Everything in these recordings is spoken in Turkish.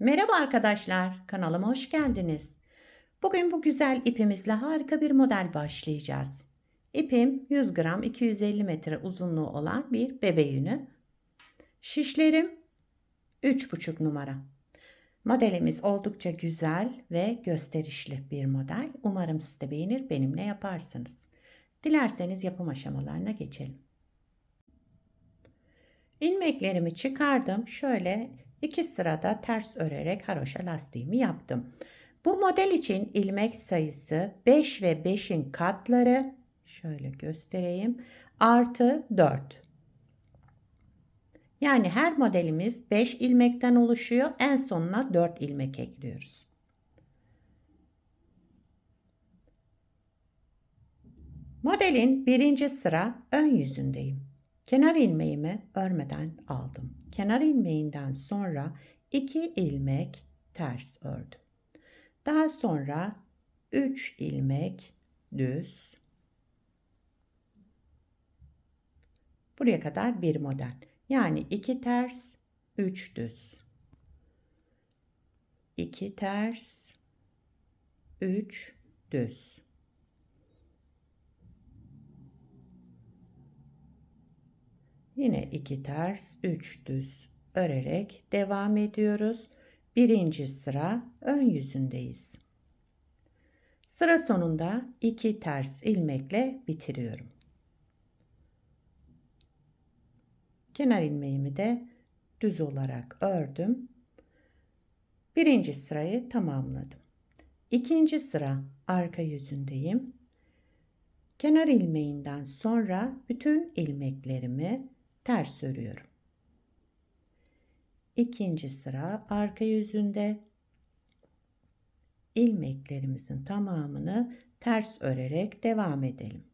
Merhaba arkadaşlar, kanalıma hoş geldiniz. Bugün bu güzel ipimizle harika bir model başlayacağız. İpim 100 gram 250 metre uzunluğu olan bir bebe yünü. Şişlerim 3,5 numara. Modelimiz oldukça güzel ve gösterişli bir model. Umarım siz de beğenir benimle yaparsınız. Dilerseniz yapım aşamalarına geçelim. İlmeklerimi çıkardım. Şöyle iki sırada ters örerek haroşa lastiğimi yaptım. Bu model için ilmek sayısı 5 ve 5'in katları şöyle göstereyim artı 4. Yani her modelimiz 5 ilmekten oluşuyor. En sonuna 4 ilmek ekliyoruz. Modelin birinci sıra ön yüzündeyim. Kenar ilmeğimi örmeden aldım. Kenar ilmeğinden sonra 2 ilmek ters ördüm. Daha sonra 3 ilmek düz. Buraya kadar bir model. Yani 2 ters, 3 düz. 2 ters, 3 düz. Yine iki ters, üç düz örerek devam ediyoruz. Birinci sıra ön yüzündeyiz. Sıra sonunda iki ters ilmekle bitiriyorum. Kenar ilmeğimi de düz olarak ördüm. Birinci sırayı tamamladım. İkinci sıra arka yüzündeyim. Kenar ilmeğinden sonra bütün ilmeklerimi ters örüyorum. İkinci sıra arka yüzünde ilmeklerimizin tamamını ters örerek devam edelim.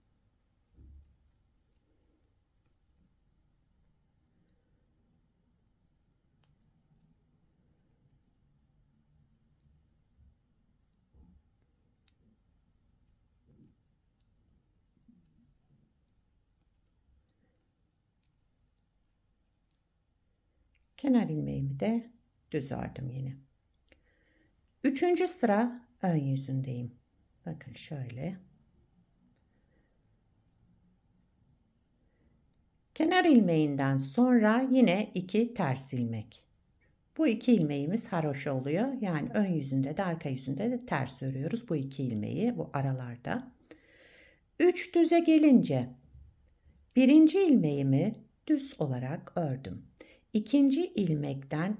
Kenar ilmeğimi de düz ördüm yine. Üçüncü sıra ön yüzündeyim. Bakın şöyle. Kenar ilmeğinden sonra yine iki ters ilmek. Bu iki ilmeğimiz haroşa oluyor. Yani ön yüzünde de arka yüzünde de ters örüyoruz bu iki ilmeği bu aralarda. Üç düze gelince birinci ilmeğimi düz olarak ördüm. İkinci ilmekten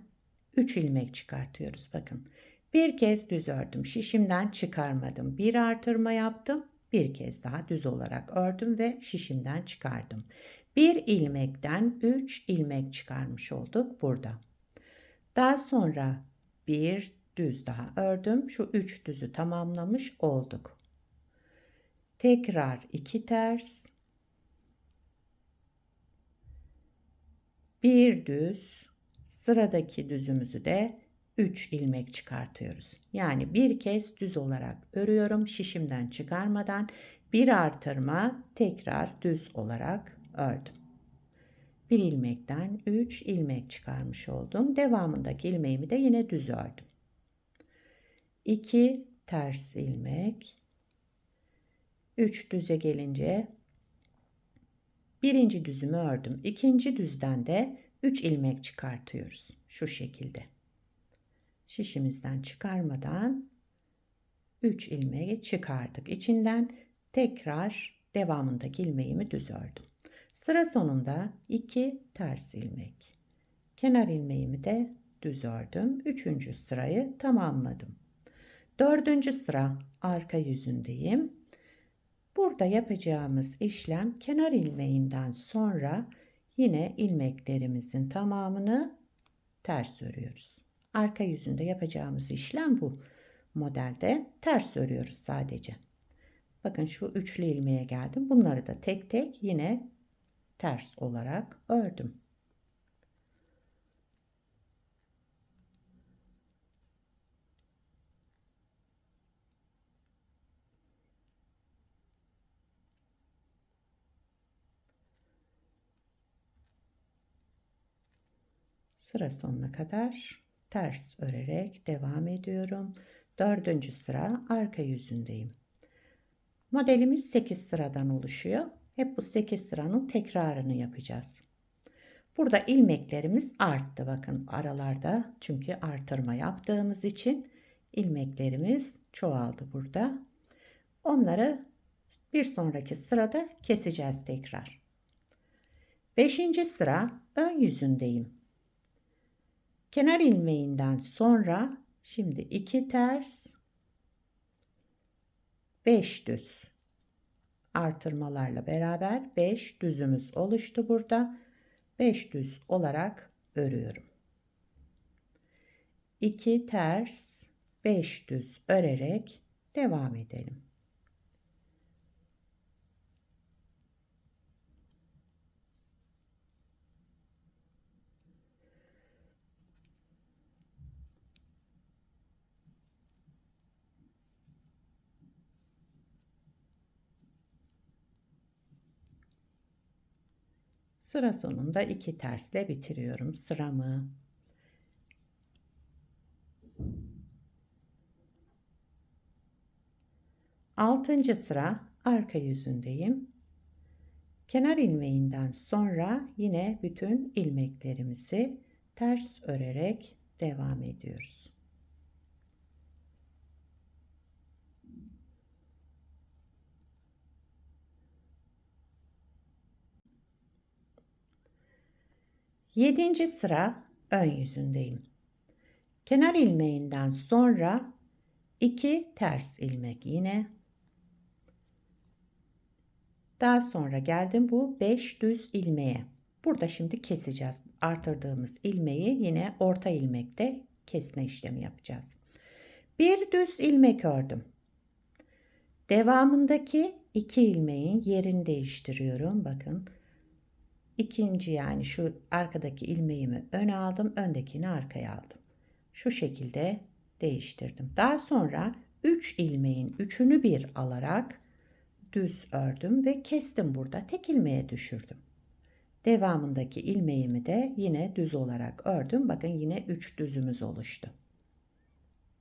3 ilmek çıkartıyoruz. Bakın. Bir kez düz ördüm. Şişimden çıkarmadım. Bir artırma yaptım. Bir kez daha düz olarak ördüm ve şişimden çıkardım. Bir ilmekten 3 ilmek çıkarmış olduk burada. Daha sonra bir düz daha ördüm. Şu 3 düzü tamamlamış olduk. Tekrar 2 ters bir düz sıradaki düzümüzü de 3 ilmek çıkartıyoruz. Yani bir kez düz olarak örüyorum şişimden çıkarmadan bir artırma tekrar düz olarak ördüm. Bir ilmekten 3 ilmek çıkarmış oldum. Devamındaki ilmeğimi de yine düz ördüm. 2 ters ilmek 3 düze gelince Birinci düzümü ördüm. İkinci düzden de 3 ilmek çıkartıyoruz. Şu şekilde. Şişimizden çıkarmadan 3 ilmeği çıkardık. İçinden tekrar devamındaki ilmeğimi düz ördüm. Sıra sonunda 2 ters ilmek. Kenar ilmeğimi de düz ördüm. Üçüncü sırayı tamamladım. Dördüncü sıra arka yüzündeyim. Burada yapacağımız işlem kenar ilmeğinden sonra yine ilmeklerimizin tamamını ters örüyoruz. Arka yüzünde yapacağımız işlem bu. Modelde ters örüyoruz sadece. Bakın şu üçlü ilmeğe geldim. Bunları da tek tek yine ters olarak ördüm. Sıra sonuna kadar ters örerek devam ediyorum. Dördüncü sıra arka yüzündeyim. Modelimiz 8 sıradan oluşuyor. Hep bu 8 sıranın tekrarını yapacağız. Burada ilmeklerimiz arttı. Bakın aralarda çünkü artırma yaptığımız için ilmeklerimiz çoğaldı burada. Onları bir sonraki sırada keseceğiz tekrar. Beşinci sıra ön yüzündeyim. Kenar ilmeğinden sonra şimdi iki ters 5 düz artırmalarla beraber 5 düzümüz oluştu burada. 5 düz olarak örüyorum. 2 ters 5 düz örerek devam edelim. Sıra sonunda iki tersle bitiriyorum sıramı. Altıncı sıra arka yüzündeyim. Kenar ilmeğinden sonra yine bütün ilmeklerimizi ters örerek devam ediyoruz. Yedinci sıra ön yüzündeyim. Kenar ilmeğinden sonra iki ters ilmek yine. Daha sonra geldim bu 5 düz ilmeğe. Burada şimdi keseceğiz. Artırdığımız ilmeği yine orta ilmekte kesme işlemi yapacağız. Bir düz ilmek ördüm. Devamındaki iki ilmeğin yerini değiştiriyorum. Bakın ikinci yani şu arkadaki ilmeğimi öne aldım, öndekini arkaya aldım. Şu şekilde değiştirdim. Daha sonra 3 ilmeğin üçünü bir alarak düz ördüm ve kestim burada. Tek ilmeğe düşürdüm. Devamındaki ilmeğimi de yine düz olarak ördüm. Bakın yine 3 düzümüz oluştu.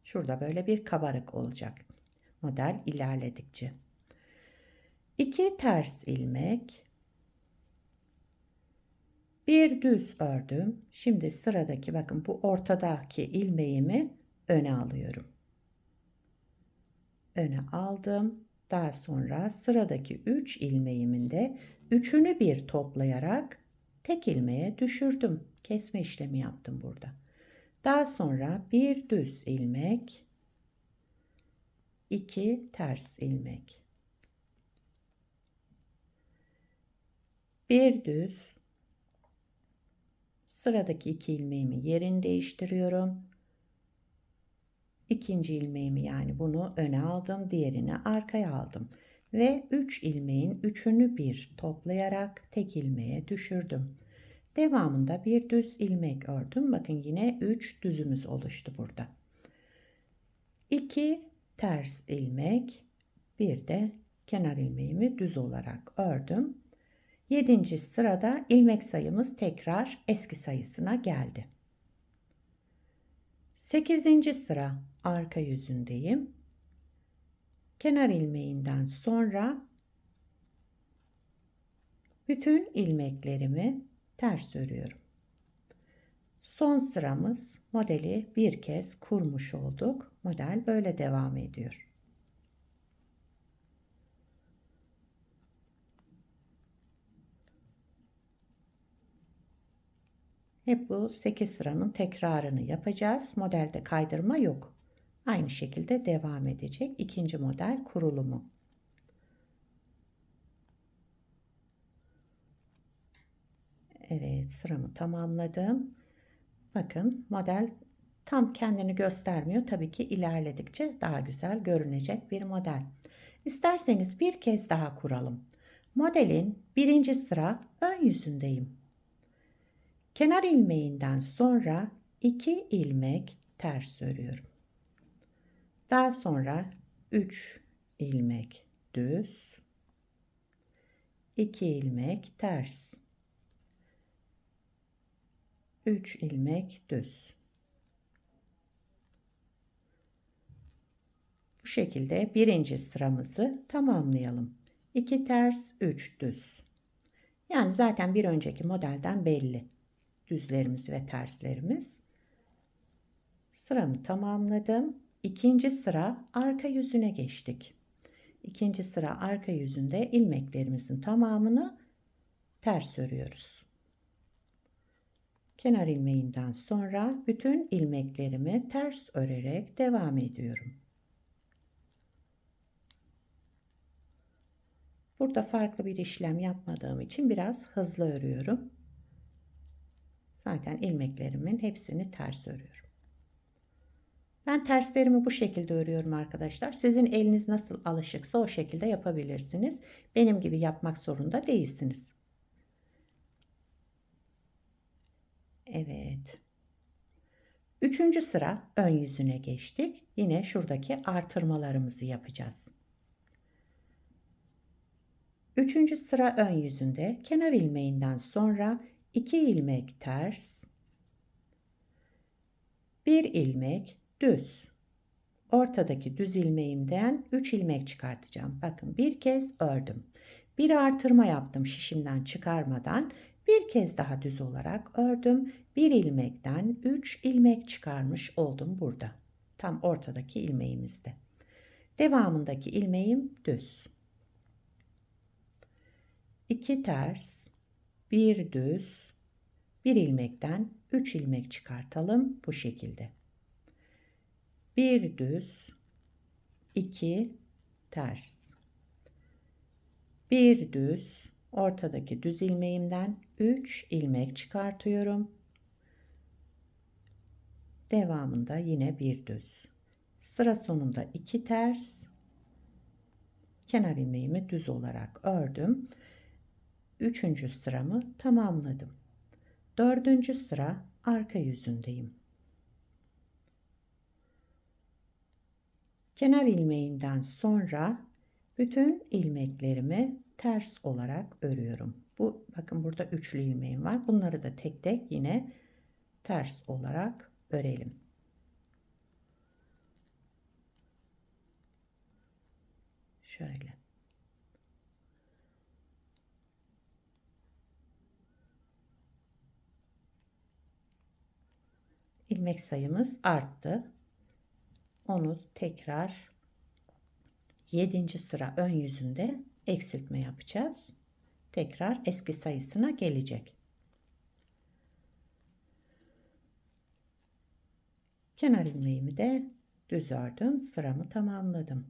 Şurada böyle bir kabarık olacak. Model ilerledikçe. 2 ters ilmek bir düz ördüm. Şimdi sıradaki bakın bu ortadaki ilmeğimi öne alıyorum. Öne aldım. Daha sonra sıradaki 3 ilmeğimin de üçünü bir toplayarak tek ilmeğe düşürdüm. Kesme işlemi yaptım burada. Daha sonra bir düz ilmek, iki ters ilmek. Bir düz Sıradaki iki ilmeğimi yerini değiştiriyorum. İkinci ilmeğimi yani bunu öne aldım, diğerini arkaya aldım ve 3 ilmeğin üçünü bir toplayarak tek ilmeğe düşürdüm. Devamında bir düz ilmek ördüm. Bakın yine 3 düzümüz oluştu burada. 2 ters ilmek, bir de kenar ilmeğimi düz olarak ördüm. 7. sırada ilmek sayımız tekrar eski sayısına geldi. 8. sıra arka yüzündeyim. Kenar ilmeğinden sonra bütün ilmeklerimi ters örüyorum. Son sıramız modeli bir kez kurmuş olduk. Model böyle devam ediyor. Hep bu 8 sıranın tekrarını yapacağız. Modelde kaydırma yok. Aynı şekilde devam edecek. İkinci model kurulumu. Evet sıramı tamamladım. Bakın model tam kendini göstermiyor. Tabii ki ilerledikçe daha güzel görünecek bir model. İsterseniz bir kez daha kuralım. Modelin birinci sıra ön yüzündeyim. Kenar ilmeğinden sonra 2 ilmek ters örüyorum. Daha sonra 3 ilmek düz, 2 ilmek ters, 3 ilmek düz. Bu şekilde birinci sıramızı tamamlayalım. 2 ters, 3 düz. Yani zaten bir önceki modelden belli. Düzlerimiz ve terslerimiz. Sıramı tamamladım. İkinci sıra arka yüzüne geçtik. İkinci sıra arka yüzünde ilmeklerimizin tamamını ters örüyoruz. Kenar ilmeğinden sonra bütün ilmeklerimi ters örerek devam ediyorum. Burada farklı bir işlem yapmadığım için biraz hızlı örüyorum. Zaten ilmeklerimin hepsini ters örüyorum. Ben terslerimi bu şekilde örüyorum arkadaşlar. Sizin eliniz nasıl alışıksa o şekilde yapabilirsiniz. Benim gibi yapmak zorunda değilsiniz. Evet. Üçüncü sıra ön yüzüne geçtik. Yine şuradaki artırmalarımızı yapacağız. Üçüncü sıra ön yüzünde kenar ilmeğinden sonra iki ilmek ters, bir ilmek düz. Ortadaki düz ilmeğimden 3 ilmek çıkartacağım. Bakın bir kez ördüm. Bir artırma yaptım şişimden çıkarmadan. Bir kez daha düz olarak ördüm. Bir ilmekten 3 ilmek çıkarmış oldum burada. Tam ortadaki ilmeğimizde. Devamındaki ilmeğim düz. 2 ters, bir düz, bir ilmekten 3 ilmek çıkartalım bu şekilde. Bir düz, iki ters. Bir düz, ortadaki düz ilmeğimden 3 ilmek çıkartıyorum. Devamında yine bir düz. Sıra sonunda iki ters. Kenar ilmeğimi düz olarak ördüm. Üçüncü sıramı tamamladım. Dördüncü sıra arka yüzündeyim. Kenar ilmeğinden sonra bütün ilmeklerimi ters olarak örüyorum. Bu bakın burada üçlü ilmeğim var. Bunları da tek tek yine ters olarak örelim. Şöyle. İlmek sayımız arttı. Onu tekrar 7. sıra ön yüzünde eksiltme yapacağız. Tekrar eski sayısına gelecek. Kenar ilmeğimi de düz ördüm. Sıramı tamamladım.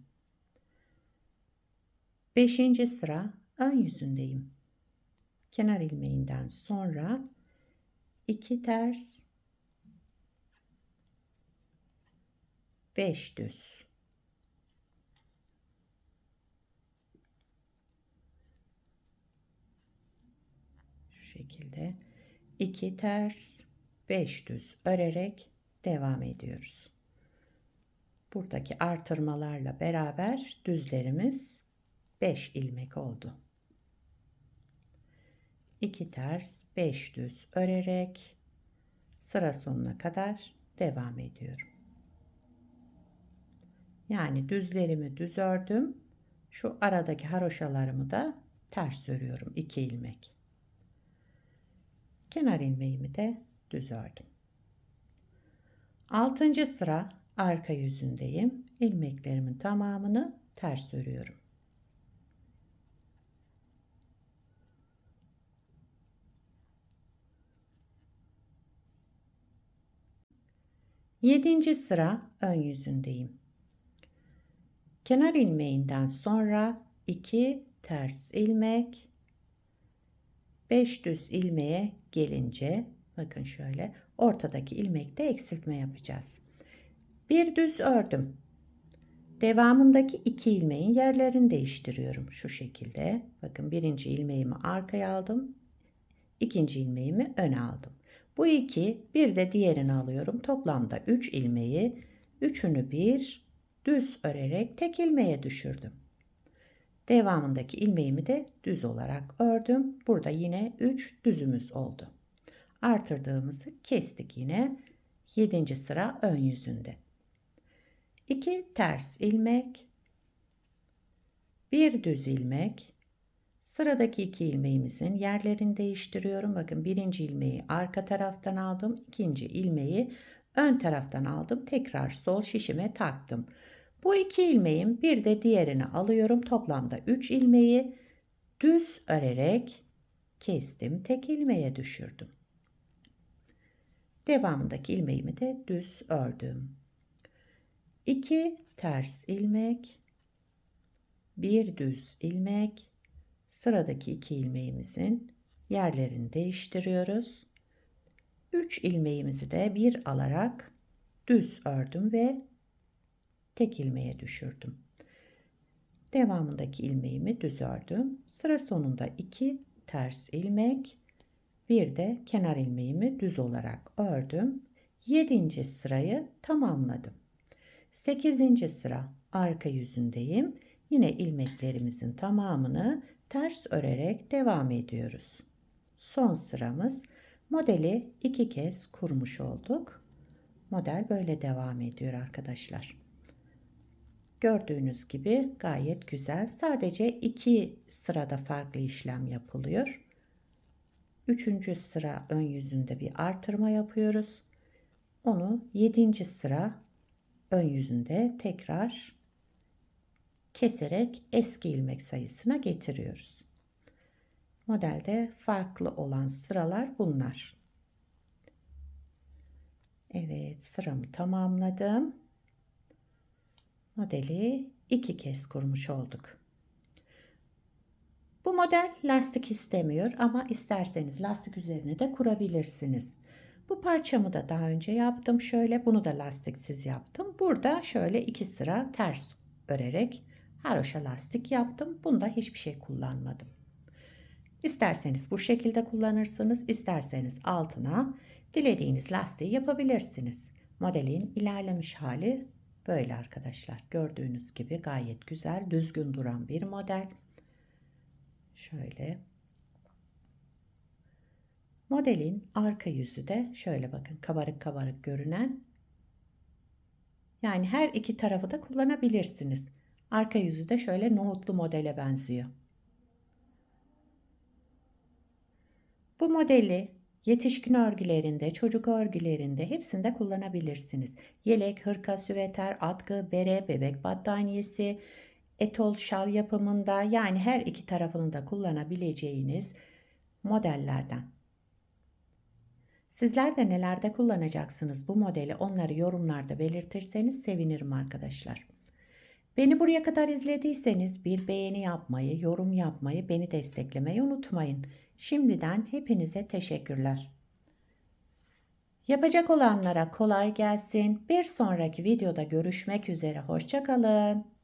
5. sıra ön yüzündeyim. Kenar ilmeğinden sonra 2 ters 5 düz. Şu şekilde 2 ters 5 düz örerek devam ediyoruz. Buradaki artırmalarla beraber düzlerimiz 5 ilmek oldu. 2 ters 5 düz örerek sıra sonuna kadar devam ediyorum. Yani düzlerimi düz ördüm. Şu aradaki haroşalarımı da ters örüyorum. 2 ilmek. Kenar ilmeğimi de düz ördüm. 6. sıra arka yüzündeyim. İlmeklerimin tamamını ters örüyorum. Yedinci sıra ön yüzündeyim. Kenar ilmeğinden sonra 2 ters ilmek 5 düz ilmeğe gelince bakın şöyle ortadaki ilmekte eksiltme yapacağız. Bir düz ördüm. Devamındaki iki ilmeğin yerlerini değiştiriyorum şu şekilde. Bakın birinci ilmeğimi arkaya aldım. ikinci ilmeğimi öne aldım. Bu iki bir de diğerini alıyorum. Toplamda 3 ilmeği üçünü bir düz örerek tek ilmeğe düşürdüm. Devamındaki ilmeğimi de düz olarak ördüm. Burada yine 3 düzümüz oldu. Artırdığımızı kestik yine 7. sıra ön yüzünde. 2 ters ilmek, bir düz ilmek. Sıradaki iki ilmeğimizin yerlerini değiştiriyorum. Bakın birinci ilmeği arka taraftan aldım. ikinci ilmeği ön taraftan aldım. Tekrar sol şişime taktım. Bu iki ilmeğin bir de diğerini alıyorum. Toplamda 3 ilmeği düz örerek kestim. Tek ilmeğe düşürdüm. Devamındaki ilmeğimi de düz ördüm. 2 ters ilmek, bir düz ilmek, sıradaki iki ilmeğimizin yerlerini değiştiriyoruz. 3 ilmeğimizi de bir alarak düz ördüm ve tek ilmeğe düşürdüm. Devamındaki ilmeğimi düz ördüm. Sıra sonunda 2 ters ilmek, bir de kenar ilmeğimi düz olarak ördüm. 7. sırayı tamamladım. 8. sıra arka yüzündeyim. Yine ilmeklerimizin tamamını ters örerek devam ediyoruz. Son sıramız modeli iki kez kurmuş olduk. Model böyle devam ediyor arkadaşlar. Gördüğünüz gibi gayet güzel. Sadece iki sırada farklı işlem yapılıyor. Üçüncü sıra ön yüzünde bir artırma yapıyoruz. Onu yedinci sıra ön yüzünde tekrar keserek eski ilmek sayısına getiriyoruz. Modelde farklı olan sıralar bunlar. Evet sıramı tamamladım. Modeli iki kez kurmuş olduk. Bu model lastik istemiyor ama isterseniz lastik üzerine de kurabilirsiniz. Bu parçamı da daha önce yaptım. Şöyle bunu da lastiksiz yaptım. Burada şöyle iki sıra ters örerek haroşa lastik yaptım. Bunda hiçbir şey kullanmadım. İsterseniz bu şekilde kullanırsınız. isterseniz altına dilediğiniz lastiği yapabilirsiniz. Modelin ilerlemiş hali böyle arkadaşlar. Gördüğünüz gibi gayet güzel, düzgün duran bir model. Şöyle. Modelin arka yüzü de şöyle bakın kabarık kabarık görünen. Yani her iki tarafı da kullanabilirsiniz. Arka yüzü de şöyle nohutlu modele benziyor. Bu modeli yetişkin örgülerinde, çocuk örgülerinde hepsinde kullanabilirsiniz. Yelek, hırka, süveter, atkı, bere, bebek battaniyesi, etol şal yapımında yani her iki tarafını da kullanabileceğiniz modellerden. Sizler de nelerde kullanacaksınız bu modeli onları yorumlarda belirtirseniz sevinirim arkadaşlar. Beni buraya kadar izlediyseniz bir beğeni yapmayı, yorum yapmayı, beni desteklemeyi unutmayın. Şimdiden hepinize teşekkürler. Yapacak olanlara kolay gelsin. Bir sonraki videoda görüşmek üzere. Hoşçakalın.